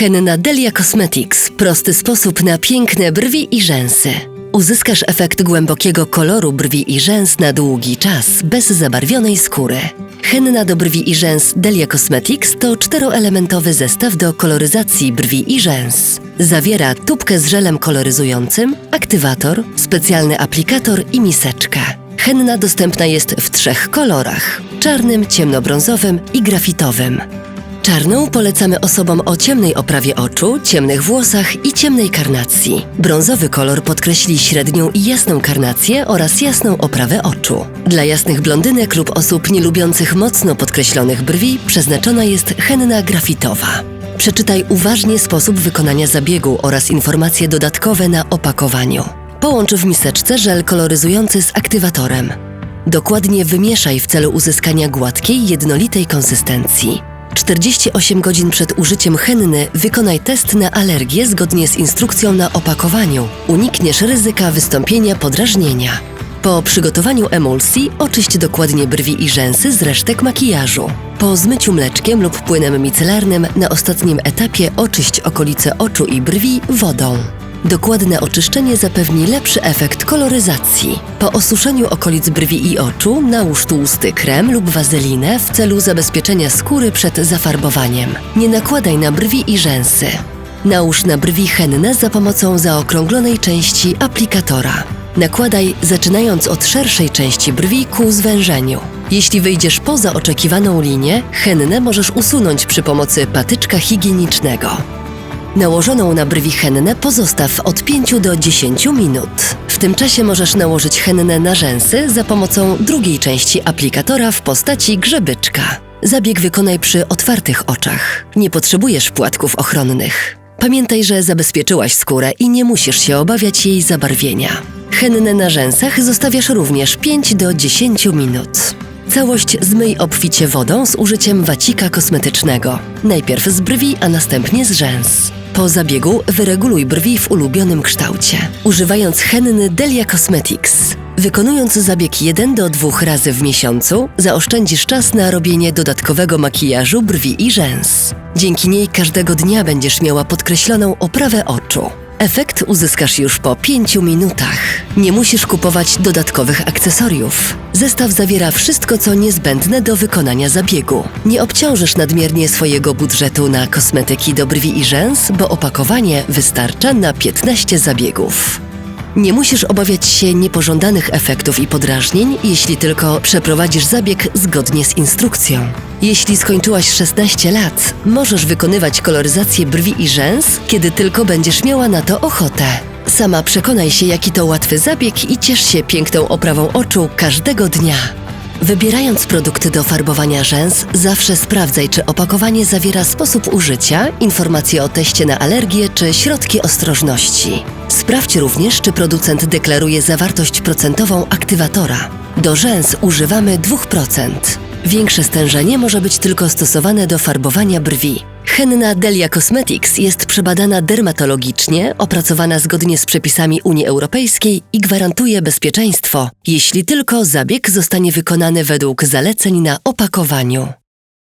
Henna Delia Cosmetics. Prosty sposób na piękne brwi i rzęsy. Uzyskasz efekt głębokiego koloru brwi i rzęs na długi czas, bez zabarwionej skóry. Henna do brwi i rzęs Delia Cosmetics to czteroelementowy zestaw do koloryzacji brwi i rzęs. Zawiera tubkę z żelem koloryzującym, aktywator, specjalny aplikator i miseczkę. Henna dostępna jest w trzech kolorach: czarnym, ciemnobrązowym i grafitowym. Czarną polecamy osobom o ciemnej oprawie oczu, ciemnych włosach i ciemnej karnacji. Brązowy kolor podkreśli średnią i jasną karnację oraz jasną oprawę oczu. Dla jasnych blondynek lub osób nielubiących mocno podkreślonych brwi przeznaczona jest henna grafitowa. Przeczytaj uważnie sposób wykonania zabiegu oraz informacje dodatkowe na opakowaniu. Połącz w miseczce żel koloryzujący z aktywatorem. Dokładnie wymieszaj w celu uzyskania gładkiej, jednolitej konsystencji. 48 godzin przed użyciem henny wykonaj test na alergię zgodnie z instrukcją na opakowaniu. Unikniesz ryzyka wystąpienia podrażnienia. Po przygotowaniu emulsji oczyść dokładnie brwi i rzęsy z resztek makijażu. Po zmyciu mleczkiem lub płynem micelarnym na ostatnim etapie oczyść okolice oczu i brwi wodą. Dokładne oczyszczenie zapewni lepszy efekt koloryzacji. Po osuszeniu okolic brwi i oczu nałóż tłusty krem lub wazelinę w celu zabezpieczenia skóry przed zafarbowaniem. Nie nakładaj na brwi i rzęsy. Nałóż na brwi hennę za pomocą zaokrąglonej części aplikatora. Nakładaj zaczynając od szerszej części brwi ku zwężeniu. Jeśli wyjdziesz poza oczekiwaną linię, hennę możesz usunąć przy pomocy patyczka higienicznego. Nałożoną na brwi hennę pozostaw od 5 do 10 minut. W tym czasie możesz nałożyć hennę na rzęsy za pomocą drugiej części aplikatora w postaci grzebyczka. Zabieg wykonaj przy otwartych oczach. Nie potrzebujesz płatków ochronnych. Pamiętaj, że zabezpieczyłaś skórę i nie musisz się obawiać jej zabarwienia. Hennę na rzęsach zostawiasz również 5 do 10 minut. Całość zmyj obficie wodą z użyciem wacika kosmetycznego. Najpierw z brwi, a następnie z rzęs. Po zabiegu wyreguluj brwi w ulubionym kształcie, używając henny Delia Cosmetics. Wykonując zabieg 1 do 2 razy w miesiącu, zaoszczędzisz czas na robienie dodatkowego makijażu brwi i rzęs. Dzięki niej każdego dnia będziesz miała podkreśloną oprawę oczu. Efekt uzyskasz już po 5 minutach. Nie musisz kupować dodatkowych akcesoriów. Zestaw zawiera wszystko, co niezbędne do wykonania zabiegu. Nie obciążysz nadmiernie swojego budżetu na kosmetyki do brwi i rzęs, bo opakowanie wystarcza na 15 zabiegów. Nie musisz obawiać się niepożądanych efektów i podrażnień, jeśli tylko przeprowadzisz zabieg zgodnie z instrukcją. Jeśli skończyłaś 16 lat, możesz wykonywać koloryzację brwi i rzęs, kiedy tylko będziesz miała na to ochotę. Sama przekonaj się, jaki to łatwy zabieg i ciesz się piękną oprawą oczu każdego dnia. Wybierając produkty do farbowania rzęs, zawsze sprawdzaj, czy opakowanie zawiera sposób użycia, informacje o teście na alergię czy środki ostrożności. Sprawdź również, czy producent deklaruje zawartość procentową aktywatora. Do rzęs używamy 2%. Większe stężenie może być tylko stosowane do farbowania brwi. Henna Delia Cosmetics jest przebadana dermatologicznie, opracowana zgodnie z przepisami Unii Europejskiej i gwarantuje bezpieczeństwo, jeśli tylko zabieg zostanie wykonany według zaleceń na opakowaniu.